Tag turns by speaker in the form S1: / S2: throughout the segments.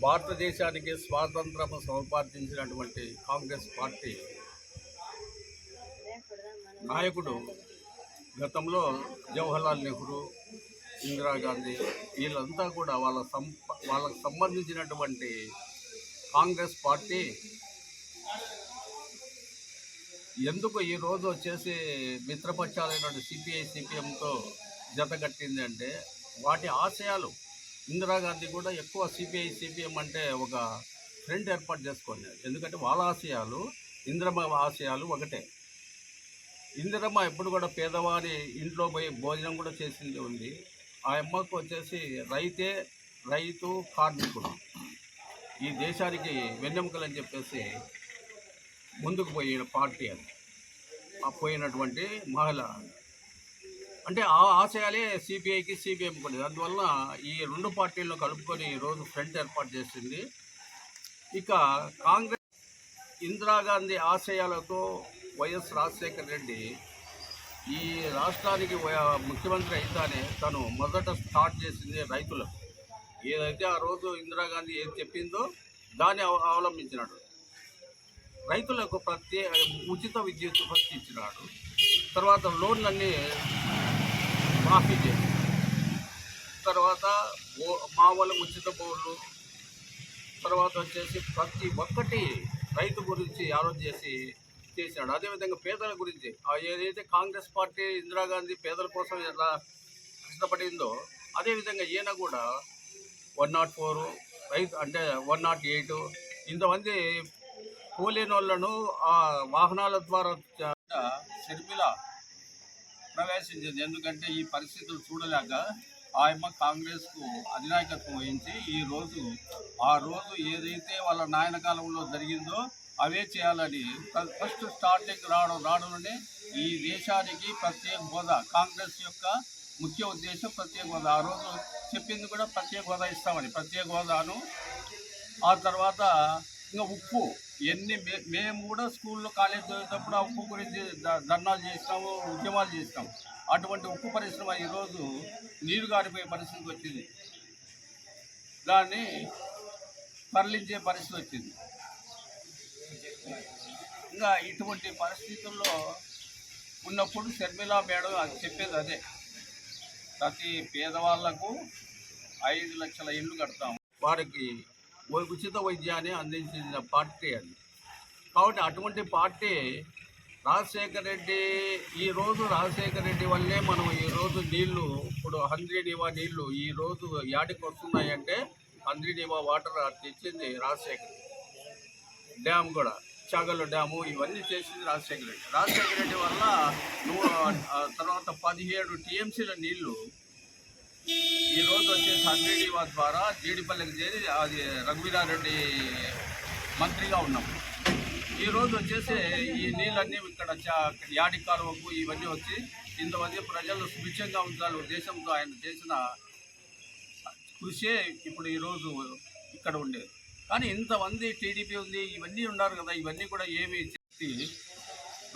S1: భారతదేశానికి స్వాతంత్రం సముపార్జించినటువంటి కాంగ్రెస్ పార్టీ నాయకుడు గతంలో జవహర్లాల్ నెహ్రూ ఇందిరాగాంధీ వీళ్ళంతా కూడా వాళ్ళ సం వాళ్ళకు సంబంధించినటువంటి కాంగ్రెస్ పార్టీ ఎందుకు ఈ రోజు వచ్చేసి మిత్రపక్షాలైనటువంటి సిపిఐ సిపిఎంతో జతకట్టింది అంటే వాటి ఆశయాలు ఇందిరాగాంధీ కూడా ఎక్కువ సిపిఐ సిపిఎం అంటే ఒక ఫ్రెండ్ ఏర్పాటు చేసుకునేది ఎందుకంటే వాళ్ళ ఆశయాలు ఇందిరమ్మ ఆశయాలు ఒకటే. ఇందిరమ్మ ఎప్పుడు కూడా పేదవారి ఇంట్లో పోయి భోజనం కూడా చేసింది ఉంది. ఆ అమ్మకు వచ్చేసి రైతే రైతు కార్మికుడు. ఈ దేశానికి వెన్నెముకలు అని చెప్పేసి ముందుకు పోయిన పార్టీ అది. పోయినటువంటి మహిళ అంటే ఆ ఆశయాలే సిపిఐకి సిపిఎం కూడా అందువల్ల ఈ రెండు పార్టీలను కలుపుకొని ఈరోజు ఫ్రంట్ ఏర్పాటు చేసింది. ఇక కాంగ్రెస్ ఇందిరాగాంధీ ఆశయాలతో వైఎస్ రాజశేఖర రెడ్డి ఈ రాష్ట్రానికి ముఖ్యమంత్రి అయితేనే తను మొదట స్టార్ట్ చేసింది రైతులకు. ఏదైతే ఆ రోజు ఇందిరాగాంధీ ఏది చెప్పిందో దాన్ని అవ- అవలంబించినాడు. రైతులకు ప్రత్యేక ఉచిత విద్యుత్ ఫస్ట్ ఇచ్చినాడు. తర్వాత లోన్లన్నీ మాఫీ చేసి తర్వాత మా మామూలు ఉచిత బోర్లు తర్వాత వచ్చేసి ప్రతి ఒక్కటి రైతు గురించి ఆలోచన చేసి చేశాడు అదేవిధంగా పేదల గురించి ఏదైతే కాంగ్రెస్ పార్టీ ఇందిరాగాంధీ పేదల కోసం ఎలా కష్టపడిందో అదేవిధంగా ఈయన కూడా వన్ నాట్ ఫోర్ రైతు అంటే వన్ నాట్ ఎయిట్ ఇంతమంది కూలీనోళ్ళను ఆ వాహనాల ద్వారా షర్మిల ప్రవేశించింది. ఎందుకంటే ఈ పరిస్థితులు చూడలేక ఆయమ్మ కాంగ్రెస్కు అధినాయకత్వం వహించి ఈ రోజు ఆ రోజు ఏదైతే వాళ్ళ నాయన కాలంలో జరిగిందో అవే చేయాలని ఫస్ట్ స్టార్టింగ్ రావడం రావడంలోనే ఈ దేశానికి ప్రత్యేక హోదా కాంగ్రెస్ యొక్క ముఖ్య ఉద్దేశం ప్రత్యేక హోదా. ఆ రోజు చెప్పింది కూడా ప్రత్యేక హోదా ఇస్తామని ప్రత్యేక హోదాను. ఆ తర్వాత ఇంకా ఉప్పు ఎన్ని మే- మేము కూడా స్కూల్లో కాలేజ్ చదివేటప్పుడు ఆ ఉప్పు గురించి ద- ధర్నాలు చేసినాము ఉద్యమాలు చేసినాము అటువంటి ఉప్పు పరిశ్రమ ఈరోజు నీరు గారిపోయే పరిస్థితికి వచ్చింది. దాన్ని తరలించే పరిస్థితి వచ్చింది. ఇంకా ఇటువంటి పరిస్థితుల్లో ఉన్నప్పుడు షర్మిలా మేడం అది చెప్పేది అదే. ప్రతి పేదవాళ్ళకు ఐదు లక్షల ఇల్లు కడతాం వారికి ఉచిత వైద్యాన్ని అందించిన పార్టీ అది. కాబట్టి అటువంటి పార్టీ రాజశేఖర రెడ్డి ఈ రోజు రాజశేఖర రెడ్డి వల్లే మనం ఈ రోజు నీళ్ళు ఇప్పుడు హంద్రీనివా నీళ్ళు ఈ రోజు యాడికి వస్తున్నాయంటే హంద్రీనివా వాటర్ తెచ్చింది రాజశేఖర్ డ్యామ్ కూడా చాగల్లు డ్యాము ఇవన్నీ చేసింది రాజశేఖర రెడ్డి. రాజశేఖర రెడ్డి వల్ల నువ్వు తర్వాత పదిహేడు టీఎంసీల నీళ్ళు ఈ రోజు వచ్చేసి హండ్రెడ్ ద్వారా జీడిపల్లికి చేరి అది రఘువీరారెడ్డి మంత్రిగా ఉన్నాం. ఈ రోజు వచ్చేసి ఈ నీళ్ళన్నీ ఇక్కడ యాడి కాలువకు ఇవన్నీ వచ్చి ఇంతమంది ప్రజలు సుభిక్షంగా ఉండాలి ఉద్దేశంతో ఆయన చేసిన కృషే ఇప్పుడు ఈరోజు ఇక్కడ ఉండేది. కానీ ఇంతమంది టీడీపీ ఉంది ఇవన్నీ ఉన్నారు కదా ఇవన్నీ కూడా ఏమి చెప్పి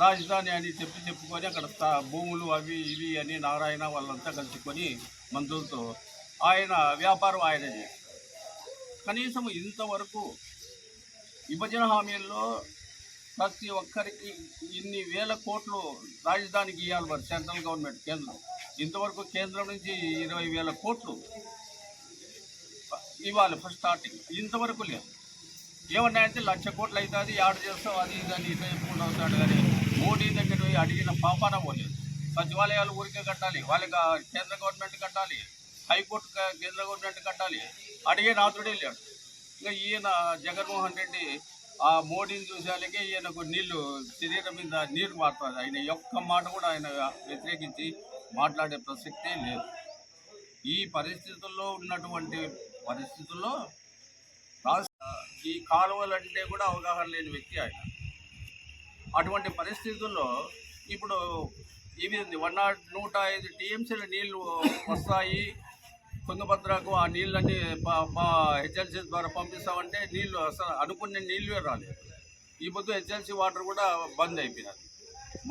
S1: రాజధాని అని చెప్పి చెప్పుకొని అక్కడ భూములు అవి ఇవి అని నారాయణ వాళ్ళంతా కలుసుకొని మంత్రులతో ఆయన వ్యాపారం ఆయన కనీసం ఇంతవరకు విభజన హామీల్లో ప్రతి ఒక్కరికి ఇన్ని వేల కోట్లు రాజధానికి ఇవ్వాలి మరి సెంట్రల్ గవర్నమెంట్ కేంద్రం. ఇంతవరకు కేంద్రం నుంచి ఇరవై వేల కోట్లు ఇవ్వాలి ఫస్ట్ స్టార్టింగ్. ఇంతవరకు లేదు. ఏమన్నాయంటే లక్ష కోట్లు అవుతుంది యాడ్ చేస్తాం అది ఇది అని ఇట్లా చెప్పుకుంటూ అవుతాడు కానీ మోడీ దగ్గర పోయి అడిగిన పాపాన పోలేదు సచివాలయాలు ఊరికే కట్టాలి వాళ్ళకి కేంద్ర గవర్నమెంట్ కట్టాలి హైకోర్టు కేంద్ర గవర్నమెంట్ కట్టాలి. అడిగే నాతుడే లేడు. ఇంకా ఈయన జగన్మోహన్ రెడ్డి ఆ మోడీని చూసేళ్ళకే ఈయనకు నీళ్ళు శరీరం మీద నీరు మారుతుంది ఆయన యొక్క మాట కూడా ఆయన వ్యతిరేకించి మాట్లాడే ప్రసక్తే లేదు. ఈ పరిస్థితుల్లో ఉన్నటువంటి పరిస్థితుల్లో రాష్ట్ర ఈ కాలువలంటే కూడా అవగాహన లేని వ్యక్తి ఆయన. అటువంటి పరిస్థితుల్లో ఇప్పుడు ఇవి వన్ నాట్ నూట ఐదు టీఎంసీల నీళ్ళు వస్తాయి. తుంగభద్రకు ఆ నీళ్ళన్నీ హెచ్ఎల్సీ ద్వారా పంపిస్తామంటే నీళ్ళు అసలు అనుకునే నీళ్ళు రాలేదు. ఈ పొద్దు హెచ్ఎల్సీ వాటర్ కూడా బంద్ అయిపోయినది.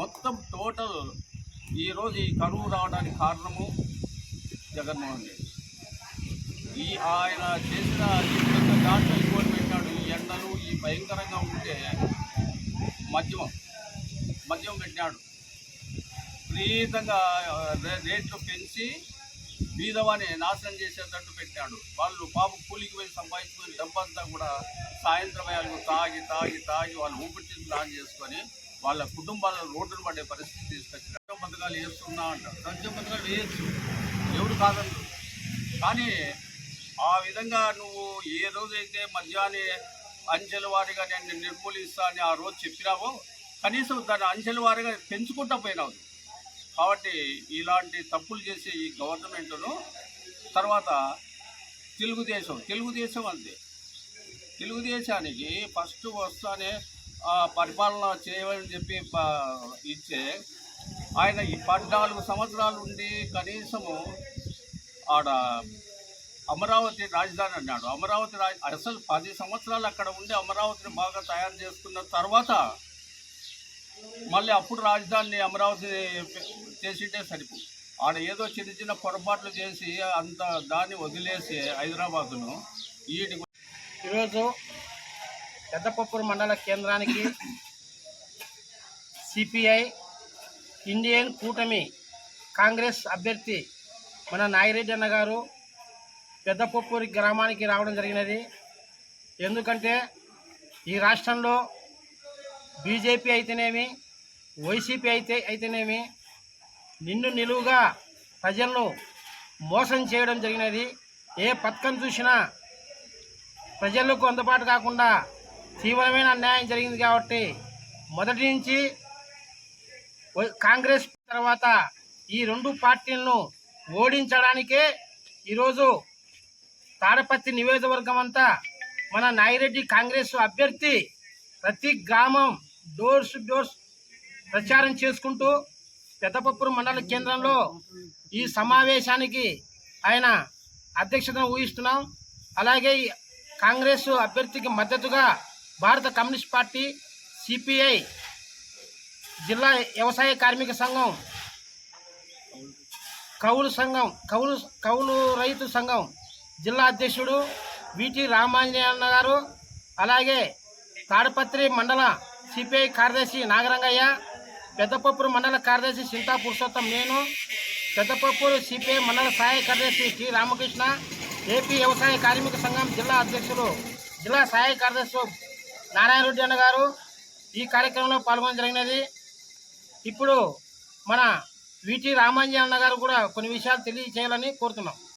S1: మొత్తం టోటల్ ఈరోజు ఈ కరువు రావడానికి కారణము జగన్మోహన్ రెడ్డి. ఈ ఆయన చేసిన దాంట్లో ఇంకోటి పెట్టాడు ఈ ఎండలు ఈ భయంకరంగా ఉంటే మద్యం మద్యం పెట్టినాడు. విపరీతంగా రే- రేట్లు పెంచి బీదవాని నాశనం చేసేటట్టు పెట్టాడు వాళ్ళు పాప కూలికి పోయి సంపాదించుకుని డబ్బంతా కూడా సాయంత్రం వేళకు తాగి తాగి తాగి వాళ్ళు ఊపిరి ప్లాన్ చేసుకొని వాళ్ళ కుటుంబాలను రోడ్డును పడే పరిస్థితి తీసుకొచ్చిన. సంక్షేమ పథకాలు వేస్తున్నా అంటారు సంక్షేమ పథకాలు వేయచ్చు. ఎవరు కాదండు కానీ ఆ విధంగా నువ్వు ఏ రోజైతే మధ్యాహ్నం అంచెల వారిగా నేను నిర్మూలిస్తా అని ఆ రోజు చెప్పినావో. కనీసం దాన్ని అంచెల వారిగా పెంచుకుంటా పోయినావు. కాబట్టి ఇలాంటి తప్పులు చేసే ఈ గవర్నమెంట్ను తర్వాత తెలుగుదేశం తెలుగుదేశం అంతే. తెలుగుదేశానికి ఫస్ట్ వస్తానే ఆ, పరిపాలన చేయమని చెప్పి ఇచ్చే ఆయన ఈ పద్నాలుగు సంవత్సరాలు ఉండి కనీసము ఆడ అమరావతి రాజధాని అన్నాడు. అమరావతి రాజ అసలు పది సంవత్సరాలు అక్కడ ఉండి అమరావతిని బాగా తయారు చేసుకున్న తర్వాత మళ్ళీ అప్పుడు రాజధానిని అమరావతి చేసింటే సరిపో ఆడ ఏదో చిన్న చిన్న పొరపాట్లు చేసి అంత దాన్ని వదిలేసి హైదరాబాదును వీటి
S2: ఈరోజు పెద్దపప్పూరు మండల కేంద్రానికి సిపిఐ ఇండియన్ కూటమి కాంగ్రెస్ అభ్యర్థి మన నాగిరెడ్డి అన్న గారు పెద్దపప్పూరి గ్రామానికి రావడం జరిగినది. ఎందుకంటే ఈ రాష్ట్రంలో బీజేపీ అయితేనేమి వైసీపీ అయితే అయితేనేమి నిన్ను నిలువుగా ప్రజలను మోసం చేయడం జరిగినది. ఏ పథకం చూసినా ప్రజలకు అందుబాటు కాకుండా తీవ్రమైన అన్యాయం జరిగింది కాబట్టి మొదటి నుంచి కాంగ్రెస్ తర్వాత ఈ రెండు పార్టీలను ఓడించడానికే ఈరోజు తాడపత్రి నియోజకవర్గం అంతా మన నాయిరెడ్డి కాంగ్రెస్ అభ్యర్థి ప్రతి గ్రామం డోర్స్ డోర్స్ ప్రచారం చేసుకుంటూ పెద్దపప్పురు మండల కేంద్రంలో ఈ సమావేశానికి ఆయన అధ్యక్షతను ఊహిస్తున్నాం. అలాగే కాంగ్రెస్ అభ్యర్థికి మద్దతుగా భారత కమ్యూనిస్ట్ పార్టీ సిపిఐ జిల్లా వ్యవసాయ కార్మిక సంఘం కౌలు సంఘం కౌలు కౌలు రైతు సంఘం జిల్లా అధ్యక్షుడు విటి రామాంజనేయన్న గారు అలాగే తాడపత్రి మండల సిపిఐ కార్యదర్శి నాగరంగయ్య పెద్దపప్పూరు మండల కార్యదర్శి సింతా పురుషోత్తం నేను పెద్దపప్పూరు సిపిఐ మండల సహాయ కార్యదర్శి టి రామకృష్ణ ఏపీ వ్యవసాయ కార్మిక సంఘం జిల్లా అధ్యక్షులు జిల్లా సహాయ కార్యదర్శి నారాయణ రెడ్డి అన్న గారు. ఈ కార్యక్రమంలో పాల్గొనడం జరిగినది. ఇప్పుడు మన విటి రామాంజీ అన్న గారు కూడా కొన్ని విషయాలు తెలియచేయాలని కోరుతున్నాం.